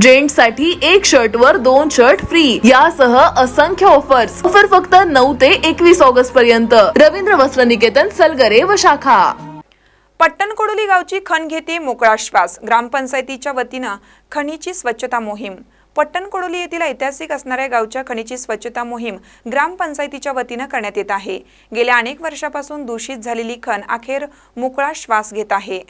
जेंट्ससाठी एक शर्ट वर दोन शर्ट फ्री यासह असंख्य ऑफर्स ऑफर फक्त नऊ ते एकवीस ऑगस्ट पर्यंत. रवींद्र वस्त्र निकेतन सलगरे व शाखा. पट्टणकोडोली गावची खण घेते मोकळा श्वास. ग्रामपंचायतीच्या वतीनं खणीची स्वच्छता मोहीम. पट्टणकोडोली येथील ऐतिहासिक असणाऱ्या गावच्या खणीची स्वच्छता मोहीम ग्रामपंचायतीच्या वतीनं करण्यात येत आहे. गेल्या अनेक वर्षापासून दूषित झालेली खण अखेर मोकळा श्वास घेत आहे.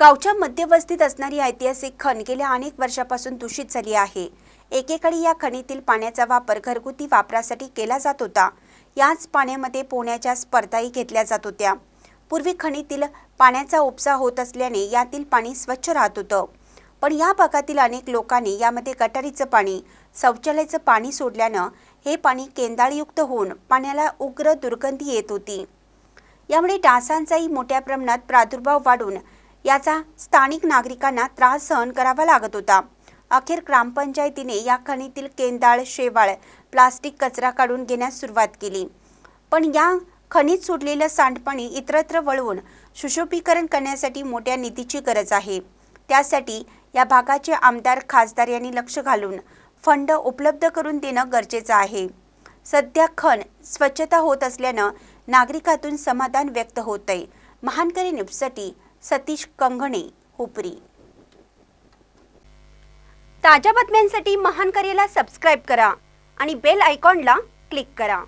गावच्या मध्यवस्तीत असणारी ऐतिहासिक खण गेल्या अनेक वर्षापासून दूषित झाली आहे. एकेकडे या खणीतील पाण्याचा वापर घरगुती वापरासाठी केला जात होता. याच पाण्यामध्ये पोहण्याच्या स्पर्धाही घेतल्या जात होत्या. पूर्वी खणीतील पाण्याचा उपसा होत असल्याने यातील पाणी स्वच्छ राहत होतं. पण या भागातील अनेक लोकांनी यामध्ये गटारीचं पाणी शौचालयाचं पाणी सोडल्यानं हे पाणी केंदाळयुक्त होऊन पाण्याला उग्र दुर्गंधी येत होती. यामुळे डासांचाही मोठ्या प्रमाणात प्रादुर्भाव वाढून याचा स्थानिक नागरिकांना त्रास सहन करावा लागत होता. अखेर ग्रामपंचायतीने या खणीतील केंदाळ शेवाळ प्लास्टिक कचरा काढून घेण्यास सुरुवात केली. पण या खनिज सुटलेलं सांडपाणी इतरत्र वळवून सुशोभीकरण करण्यासाठी मोठ्या निधीची गरज आहे. त्यासाठी या भागाचे आमदार खासदार यांनी लक्ष घालून फंड उपलब्ध करून देणं गरजेचं आहे. सध्या खण स्वच्छता होत असल्यानं नागरिकातून समाधान व्यक्त होत आहे महानकरी न्यूजसाठी सतीश कंगणे हुपरी. ताज्या बातम्यांसाठी महानकरीला सबस्क्राईब करा आणि बेल आयकॉनला क्लिक करा.